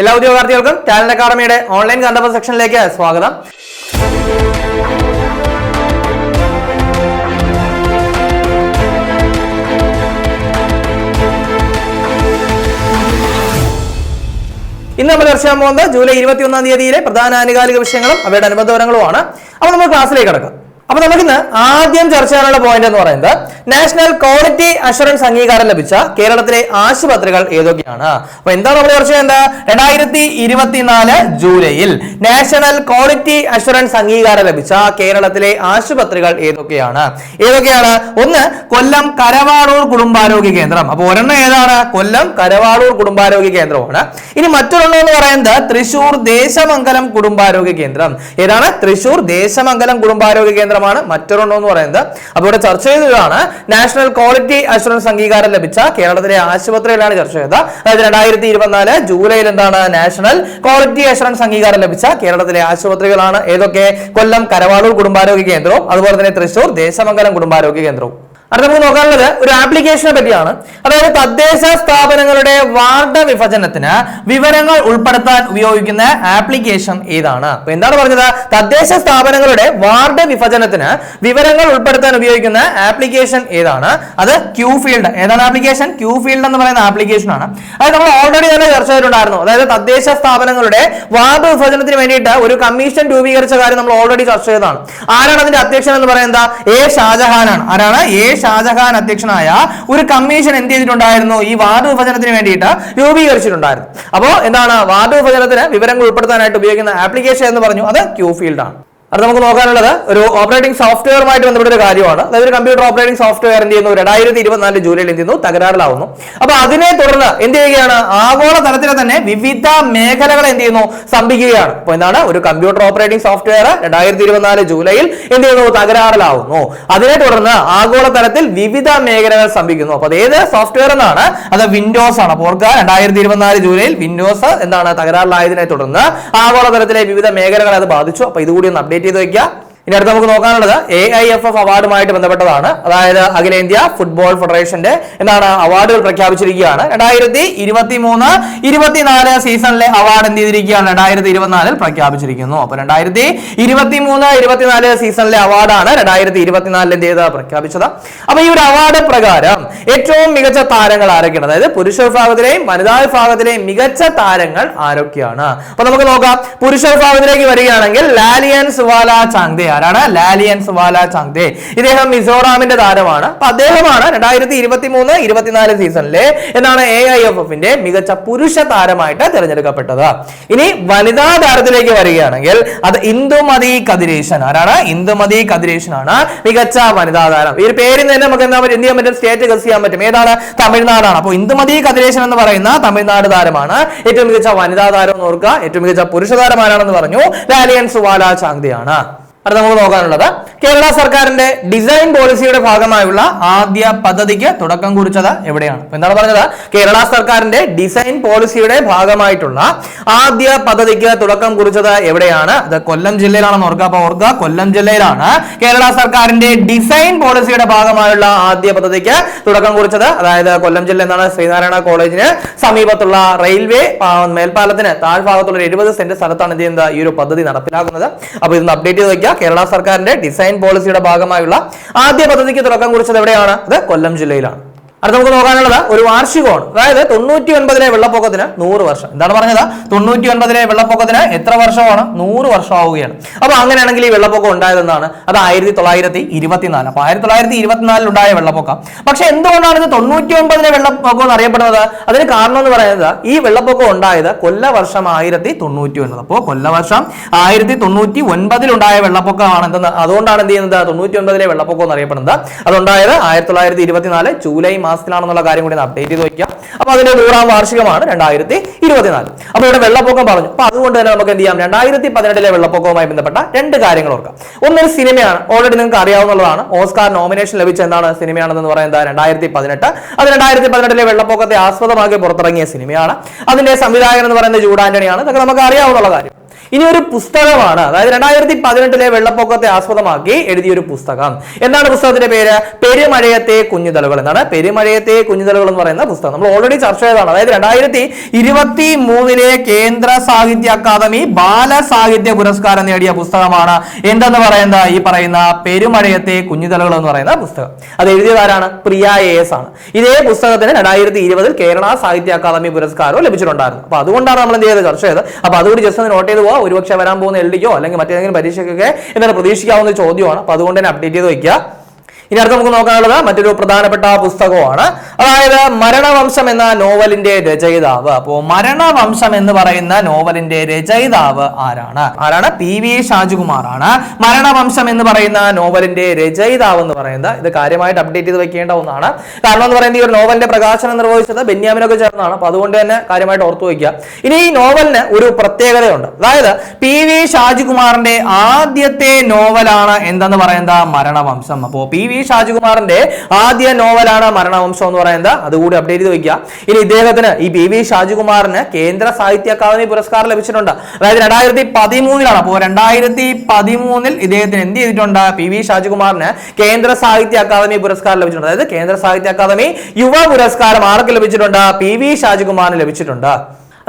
എല്ലാ ഉദ്യോഗാർത്ഥികൾക്കും ടാലന്റ് അക്കാദമിയുടെ ഓൺലൈൻ കണ്ടപ്പ സെക്ഷനിലേക്ക് സ്വാഗതം. ഇന്ന് നമ്മൾ ചർച്ച ചെയ്യാൻ പോകുന്നത് ജൂലൈ ഇരുപത്തി ഒന്നാം തീയതിയിലെ പ്രധാന ആനുകാലിക വിഷയങ്ങളും അവയുടെ അനുബന്ധ വിവരങ്ങളുമാണ്. അപ്പോൾ നമ്മൾ ക്ലാസ്സിലേക്ക് കിടക്കാം. അപ്പൊ നമുക്കിന്ന് ആദ്യം ചർച്ച ചെയ്യാനുള്ള പോയിന്റ് എന്ന് പറയുന്നത് നാഷണൽ ക്വാളിറ്റി അഷുറൻസ് അംഗീകാരം ലഭിച്ച കേരളത്തിലെ ആശുപത്രികൾ ഏതൊക്കെയാണ്? അപ്പൊ എന്താണ് നമ്മൾ ചർച്ച ചെയ്യുന്നത് രണ്ടായിരത്തി ഇരുപത്തിനാല് ജൂലൈയിൽ നാഷണൽ ക്വാളിറ്റി അഷുറൻസ് അംഗീകാരം ലഭിച്ച കേരളത്തിലെ ആശുപത്രികൾ ഏതൊക്കെയാണ്? ഏതൊക്കെയാണ്? ഒന്ന് കൊല്ലം കരവാളൂർ കുടുംബാരോഗ്യ കേന്ദ്രം. അപ്പൊ ഒരെണ്ണം ഏതാണ്? കൊല്ലം കരവാളൂർ കുടുംബാരോഗ്യ കേന്ദ്രമാണ്. ഇനി മറ്റൊരെണ്ണം എന്ന് പറയുന്നത് തൃശൂർ ദേശമംഗലം കുടുംബാരോഗ്യ കേന്ദ്രം. ഏതാണ്? തൃശൂർ ദേശമംഗലം കുടുംബാരോഗ്യ കേന്ദ്രമാണ് മറ്റൊരെണ്ണം എന്ന് പറയുന്നത് അപ്പോൾ ഇവിടെ ചർച്ച ചെയ്തതാണ് നാഷണൽ ക്വാളിറ്റി അഷുറൻസ് അംഗീകാരം ലഭിച്ച കേരളത്തിലെ ആശുപത്രികളാണ് ചർച്ച ചെയ്തത്. അതായത് രണ്ടായിരത്തി ഇരുപത്തിനാല് ജൂലൈയിൽ എന്താണ് നാഷണൽ ക്വാളിറ്റി അഷുറൻസ് അംഗീകാരം ലഭിച്ച കേരളത്തിലെ ആശുപത്രികളാണ്. ഏതൊക്കെ? കൊല്ലം കരവാളൂർ കുടുംബാരോഗ്യ കേന്ദ്രവും അതുപോലെ തന്നെ തൃശൂർ ദേശമംഗലം കുടുംബാരോഗ്യ കേന്ദ്രവും. അടുത്ത നമുക്ക് നോക്കാനുള്ളത് ഒരു ആപ്ലിക്കേഷനെ പറ്റിയാണ്. അതായത് തദ്ദേശ സ്ഥാപനങ്ങളുടെ വാർഡ് വിഭജനത്തിന് വിവരങ്ങൾ ഉൾപ്പെടുത്താൻ ഉപയോഗിക്കുന്ന ആപ്ലിക്കേഷൻ ഏതാണ്? അപ്പൊ എന്താണ് പറഞ്ഞത്? തദ്ദേശ സ്ഥാപനങ്ങളുടെ വാർഡ് വിഭജനത്തിന് വിവരങ്ങൾ ഉൾപ്പെടുത്താൻ ഉപയോഗിക്കുന്ന ആപ്ലിക്കേഷൻ ഏതാണ്? അത് ക്യൂ ഫീൽഡ് ഏതാണ് ആപ്ലിക്കേഷൻ ക്യൂ ഫീൽഡ് എന്ന് പറയുന്ന ആപ്ലിക്കേഷൻ ആണ്. അത് നമ്മൾ ഓൾറെഡി തന്നെ ചർച്ച ചെയ്തിട്ടുണ്ടായിരുന്നു. അതായത് തദ്ദേശ സ്ഥാപനങ്ങളുടെ വാർഡ് വിഭജനത്തിന് വേണ്ടിയിട്ട് ഒരു കമ്മീഷൻ രൂപീകരിച്ച കാര്യം നമ്മൾ ഓൾറെഡി ചർച്ച ചെയ്തതാണ്. ആരാണ് അതിന്റെ അധ്യക്ഷൻ എന്ന് പറയുന്നത്? എ ഷാജഹാനാണ്. ആരാണ്? എ ഷാജഹാൻ അധ്യക്ഷനായ ഒരു കമ്മീഷൻ എന്ത് ചെയ്തിട്ടുണ്ടായിരുന്നു? ഈ വാർഡ് വിഭജനത്തിന് വേണ്ടിയിട്ട് രൂപീകരിച്ചിട്ടുണ്ടായിരുന്നു. അപ്പോൾ എന്താണ് വാർഡ് വിഭജനത്തിന് വിവരങ്ങൾ ഉൾപ്പെടുത്താനായിട്ട് ഉപയോഗിക്കുന്ന ആപ്ലിക്കേഷൻ എന്ന് പറഞ്ഞു. അത് ക്യൂ ഫീൽഡ് ആണ്. അത് നമുക്ക് നോക്കാനുള്ളത് ഒരു ഓപ്പറേറ്റിംഗ് സോഫ്റ്റ്വെയറുമായിട്ട് ബന്ധപ്പെട്ട ഒരു കാര്യമാണ്. അതായത് ഒരു കമ്പ്യൂട്ടർ ഓപ്പറേറ്റിംഗ് സോഫ്റ്റ്വെയർ എന്ത് ചെയ്യുന്നു? രണ്ടായിരത്തി ഇരുപത്തിനാല് ജൂലൈയിൽ എന്ത് ചെയ്യുന്നു? തകരാറിലാവുന്നു. അപ്പൊ അതിനെ തുടർന്ന് എന്ത് ചെയ്യുകയാണ്? ആഗോള തലത്തിൽ തന്നെ വിവിധ മേഖലകൾ എന്ത് ചെയ്യുന്നു? സ്തംഭിക്കുകയാണ്. അപ്പൊ എന്താണ്? ഒരു കമ്പ്യൂട്ടർ ഓപ്പറേറ്റിംഗ് സോഫ്റ്റ്വെയർ രണ്ടായിരത്തി ഇരുപത്തിനാല് ജൂലൈയിൽ എന്ത് ചെയ്യുന്നു? തകരാറിലാവുന്നു. അതിനെ തുടർന്ന് ആഗോള തലത്തിൽ വിവിധ മേഖലകൾ സ്തംഭിക്കുന്നു. അപ്പൊ അത് ഏത് സോഫ്റ്റ്വെയർ എന്നാണ്? അത് വിൻഡോസ് ആണ്. അപ്പോൾ ഓർക്കുക രണ്ടായിരത്തി ഇരുപത്തിനാല് ജൂലൈയിൽ വിൻഡോസ് എന്താണ്? തകരാറിലായതിനെ തുടർന്ന് ആഗോള തലത്തിലെ വിവിധ മേഖലകളെ അത് ബാധിച്ചു. അപ്പൊ ഇതുകൂടി ഒന്ന് അപ്ഡേറ്റ് ചെയ്ത് വെക്കുക ഇനി അടുത്ത് നമുക്ക് നോക്കാനുള്ളത് എ ഐ എഫ് എഫ് അവാർഡുമായിട്ട് ബന്ധപ്പെട്ടതാണ്. അതായത് അഖിലേന്ത്യാ ഫുട്ബോൾ ഫെഡറേഷന്റെ എന്താണ് അവാർഡുകൾ പ്രഖ്യാപിച്ചിരിക്കുകയാണ്. രണ്ടായിരത്തി ഇരുപത്തി മൂന്ന് ഇരുപത്തിനാല് സീസണിലെ അവാർഡ് എന്ത് ചെയ്തിരിക്കുകയാണ്? രണ്ടായിരത്തി ഇരുപത്തിനാലിൽ പ്രഖ്യാപിച്ചിരിക്കുന്നു. അപ്പൊ രണ്ടായിരത്തി ഇരുപത്തി മൂന്ന് ഇരുപത്തിനാല് സീസണിലെ അവാർഡാണ് രണ്ടായിരത്തി ഇരുപത്തിനാലിൽ എന്ത് ചെയ്ത് പ്രഖ്യാപിച്ചത്. അപ്പൊ ഈ ഒരു അവാർഡ് പ്രകാരം ഏറ്റവും മികച്ച താരങ്ങൾ ആരൊക്കെയാണ്? അതായത് പുരുഷ വിഭാഗത്തിലെയും വനിതാ വിഭാഗത്തിലെയും മികച്ച താരങ്ങൾ ആരൊക്കെയാണ്? അപ്പൊ നമുക്ക് നോക്കാം. പുരുഷ വിഭാഗത്തിലേക്ക് വരികയാണെങ്കിൽ ലാലിയൻസ് സുവാല ചാങ്ദെ ആരാണ്? ലാലിയൻസ് സുവാല ചാങ്ദേ ഇദ്ദേഹം മിസോറാമിന്റെ താരമാണ്. അപ്പൊ അദ്ദേഹമാണ് രണ്ടായിരത്തി ഇരുപത്തി മൂന്ന് ഇരുപത്തിനാല് സീസണിലെ എന്താണ് എ ഐ എഫ് എഫിന്റെ മികച്ച പുരുഷ താരമായിട്ട് തിരഞ്ഞെടുക്കപ്പെട്ടത്. ഇനി വനിതാ താരത്തിലേക്ക് വരികയാണെങ്കിൽ അത് ഇന്ദുമതി കതിരേശൻ. ആരാണ്? ഇന്ദുമതി കതിരേശൻ ആണ് മികച്ച വനിതാ താരം. ഈ പേരിൽ തന്നെ നമുക്ക് എന്താ പറ്റും? എന്ത് ചെയ്യാൻ പറ്റും സ്റ്റേറ്റ് ഗസ് ചെയ്യാൻ പറ്റും. ഏതാണ്? തമിഴ്നാടാണ്. അപ്പോൾ ഇന്ദുമതി കതിരേശൻ എന്ന് പറയുന്ന തമിഴ്നാട് താരമാണ്. ഏറ്റവും മികച്ച വനിതാ താരം എന്ന് ഓർക്കുക. ഏറ്റവും മികച്ച പുരുഷ താരം ആരാണെന്ന് പറഞ്ഞു? ലാലിയൻ സുവാല ചാങ്ദിയാണ് അടുത്ത നമുക്ക് നോക്കാനുള്ളത്. കേരള സർക്കാരിന്റെ ഡിസൈൻ പോളിസിയുടെ ഭാഗമായുള്ള ആദ്യ പദ്ധതിക്ക് തുടക്കം കുറിച്ചത് എവിടെയാണ്? എന്താണ് പറഞ്ഞത്? കേരള സർക്കാരിന്റെ ഡിസൈൻ പോളിസിയുടെ ഭാഗമായിട്ടുള്ള ആദ്യ പദ്ധതിക്ക് തുടക്കം കുറിച്ചത് എവിടെയാണ്? അത് കൊല്ലം ജില്ലയിലാണെന്ന് ഓർക്കുക. അപ്പൊ ഓർക്കുക കൊല്ലം ജില്ലയിലാണ് കേരള സർക്കാരിന്റെ ഡിസൈൻ പോളിസിയുടെ ഭാഗമായുള്ള ആദ്യ പദ്ധതിക്ക് തുടക്കം കുറിച്ചത്. അതായത് കൊല്ലം ജില്ല എന്നാണ് ശ്രീനാരായണ കോളേജിന് സമീപത്തുള്ള റെയിൽവേ മേൽപ്പാലത്തിന് താഴ്ഭാഗത്തുള്ള എഴുപത് സെന്റ് സ്ഥലത്താണ് ചെയ്യുന്നത് ഈ ഒരു പദ്ധതി നടപ്പിലാക്കുന്നത്. അപ്പൊ ഇതൊന്ന് അപ്ഡേറ്റ് ചെയ്ത് വെക്കുക. കേരള സർക്കാരിന്റെ ഡിസൈൻ പോളിസിയുടെ ഭാഗമായുള്ള ആദ്യ പദ്ധതിക്ക് തുടക്കം കുറിച്ചത് എവിടെയാണ്? അത് കൊല്ലം ജില്ലയിലാണ്. അടുത്ത നമുക്ക് നോക്കാനുള്ളത് ഒരു വാർഷികമാണ്. അതായത് തൊണ്ണൂറ്റി ഒൻപതിലെ വെള്ളപ്പൊക്കത്തിന് നൂറ് വർഷം. എന്താണ് പറഞ്ഞത്? തൊണ്ണൂറ്റി ഒൻപതിലെ വെള്ളപ്പൊക്കത്തിന് എത്ര വർഷമാണ്? നൂറ് വർഷം ആവുകയാണ് അപ്പൊ അങ്ങനെയാണെങ്കിൽ ഈ വെള്ളപ്പൊക്കം ഉണ്ടായതെന്നാണ് അത് ആയിരത്തി തൊള്ളായിരത്തി ഇരുപത്തിനാല് അപ്പൊ ആയിരത്തി തൊള്ളായിരത്തി ഇരുപത്തിനാലിൽ ഉണ്ടായ വെള്ളപ്പൊക്കം. പക്ഷെ എന്തുകൊണ്ടാണ് ഇത് തൊണ്ണൂറ്റി ഒൻപതിലെ വെള്ളപ്പൊക്കം എന്ന് അറിയപ്പെടുന്നത്? അതിന് കാരണം എന്ന് പറയുന്നത് ഈ വെള്ളപ്പൊക്കം ഉണ്ടായത് കൊല്ലവർഷം ആയിരത്തി തൊണ്ണൂറ്റി ഒൻപത് അപ്പോൾ കൊല്ലവർഷം ആയിരത്തി തൊണ്ണൂറ്റി ഒൻപതിൽ ഉണ്ടായ വെള്ളപ്പൊക്കമാണ് എന്തെന്ന്? അതുകൊണ്ടാണ് എന്ത് ചെയ്യുന്നത്? തൊണ്ണൂറ്റി ഒൻപതിലെ വെള്ളപ്പൊക്കം എന്ന് അറിയപ്പെടുന്നത്. അതുണ്ടായത് ആയിരത്തി തൊള്ളായിരത്തി ഇരുപത്തിനാല് ജൂലൈ മാസത്തിലാണെന്നുള്ള കാര്യം കൂടി അപ്ഡേറ്റ് ചെയ്ത് വെക്കുക. അപ്പൊ അതിന്റെ നൂറാം വാർഷികമാണ് രണ്ടായിരത്തി ഇരുപത്തിനാല്. അപ്പൊ ഇവിടെ വെള്ളപ്പൊക്കം പറഞ്ഞു. അപ്പൊ അതുകൊണ്ട് തന്നെ നമുക്ക് എന്ത് ചെയ്യാം? രണ്ടായിരത്തി പതിനെട്ടിലെ വെള്ളപ്പൊക്കവുമായി ബന്ധപ്പെട്ട രണ്ട് കാര്യങ്ങൾ ഓർക്കാം. ഒന്നൊരു സിനിമയാണ്. ഓൾറെഡി നിങ്ങൾക്ക് അറിയാവുന്നതാണ്. ഓസ്കാർ നോമിനേഷൻ ലഭിച്ച എന്താണ് സിനിമയാണെന്ന് പറയുന്നത് രണ്ടായിരത്തി പതിനെട്ട്. അത് രണ്ടായിരത്തി പതിനെട്ടിലെ വെള്ളപ്പൊക്കത്തെ ആസ്പദമാക്കി പുറത്തിറങ്ങിയ സിനിമയാണ്. അതിന്റെ സംവിധായകൻ എന്ന് പറയുന്നത് ജൂഡ് ആന്റണിയാണ്. ഇതൊക്കെ നമുക്ക് അറിയാവുന്ന കാര്യം. ഇനി ഒരു പുസ്തകമാണ്. അതായത് രണ്ടായിരത്തി പതിനെട്ടിലെ വെള്ളപ്പൊക്കത്തെ ആസ്പദമാക്കി എഴുതിയ ഒരു പുസ്തകം. എന്താണ് പുസ്തകത്തിന്റെ പേര്? പെരുമഴയത്തെ കുഞ്ഞുതലകൾ എന്നാണ്. പെരുമഴയത്തെ കുഞ്ഞുതലകൾ എന്ന് പറയുന്ന പുസ്തകം. നമ്മൾ ഓൾറെഡി ചർച്ച ചെയ്തതാണ്. അതായത് രണ്ടായിരത്തി ഇരുപത്തി മൂന്നിലെ കേന്ദ്ര സാഹിത്യ അക്കാദമി ബാല സാഹിത്യ പുരസ്കാരം നേടിയ പുസ്തകമാണ് എന്തെന്ന് പറയുന്ന ഈ പറയുന്ന പെരുമഴയത്തെ കുഞ്ഞുതലകൾ എന്ന് പറയുന്ന പുസ്തകം. അത് എഴുതിയതാരാണ് പ്രിയ എസ് ആണ്. ഇതേ പുസ്തകത്തിന് രണ്ടായിരത്തി ഇരുപതിൽ കേരള സാഹിത്യ അക്കാദമി പുരസ്കാരവും ലഭിച്ചിട്ടുണ്ടായിരുന്നു. അപ്പൊ അതുകൊണ്ടാണ് നമ്മൾ എന്ത് ചെയ്തത്? ചർച്ച ചെയ്തത്. അപ്പൊ അതുകൂടി ജസ്റ്റ് നോട്ട് ചെയ്ത് പോവാ. ഒരുപക്ഷെ വരാൻ പോകുന്ന എൽ ഡിക്കോ അല്ലെങ്കിൽ മറ്റേതെങ്കിലും പരീക്ഷയ്ക്കൊക്കെ എന്താണ് പ്രതീക്ഷിക്കാവുന്ന ചോദ്യമാണ്. അപ്പോൾ അതുകൊണ്ട് തന്നെ അപ്ഡേറ്റ് ചെയ്ത് വെക്കുക. ഇനി അടുത്ത നമുക്ക് നോക്കാനുള്ളത് മറ്റൊരു പ്രധാനപ്പെട്ട പുസ്തകമാണ് അതായത് മരണവംശം എന്ന നോവലിന്റെ രചയിതാവ്. അപ്പോ മരണവംശം എന്ന് പറയുന്ന നോവലിന്റെ രചയിതാവ് ആരാണ്? ആരാണ്? P V ഷാജുകുമാറാണ്. മരണവംശം എന്ന് പറയുന്ന നോവലിന്റെ രചയിതാവ് എന്ന് പറയുന്നത് ഇത് കാര്യമായിട്ട് അപ്ഡേറ്റ് ചെയ്ത് വെക്കേണ്ട ഒന്നാണ്. കാരണം എന്ന് പറയുന്നത് ഈ ഒരു നോവലിന്റെ പ്രകാശനം നിർവഹിച്ചത് ബെന്യാമിനൊക്കെ ചേർന്നാണ്. അപ്പൊ അതുകൊണ്ട് തന്നെ കാര്യമായിട്ട് ഓർത്തു വയ്ക്കുക ഇനി ഈ നോവലിന് ഒരു പ്രത്യേകതയുണ്ട്. അതായത് പി വി ഷാജികുമാറിന്റെ ആദ്യത്തെ നോവലാണ് എന്തെന്ന് പറയുന്നത്? മരണവംശം. അപ്പോ പി വി ഷാജികുമാറിന്റെ ആദ്യ നോവലാണ് മരണവംശം എന്ന് പറയുന്നത്. അതുകൂടി അപ്ഡേറ്റ് ചെയ്ത് വെക്കുക. ഇനി ഇദ്ദേഹത്തിന് ഈ പി വി ഷാജികുമാറിന് കേന്ദ്ര സാഹിത്യ അക്കാദമി പുരസ്കാരം ലഭിച്ചിട്ടുണ്ട്. അതായത് രണ്ടായിരത്തി പതിമൂന്നിലാണ്. അപ്പോൾ രണ്ടായിരത്തി പതിമൂന്നിൽ ഇദ്ദേഹത്തിന് എന്ത് ചെയ്തിട്ടുണ്ട്? പി വി ഷാജികുമാറിന് കേന്ദ്ര സാഹിത്യ അക്കാദമി പുരസ്കാരം ലഭിച്ചിട്ടുണ്ട്. അതായത് കേന്ദ്ര സാഹിത്യ അക്കാദമി യുവ പുരസ്കാരം ആർക്ക് ലഭിച്ചിട്ടുണ്ട്? പി വി ഷാജികുമാറിന് ലഭിച്ചിട്ടുണ്ട്.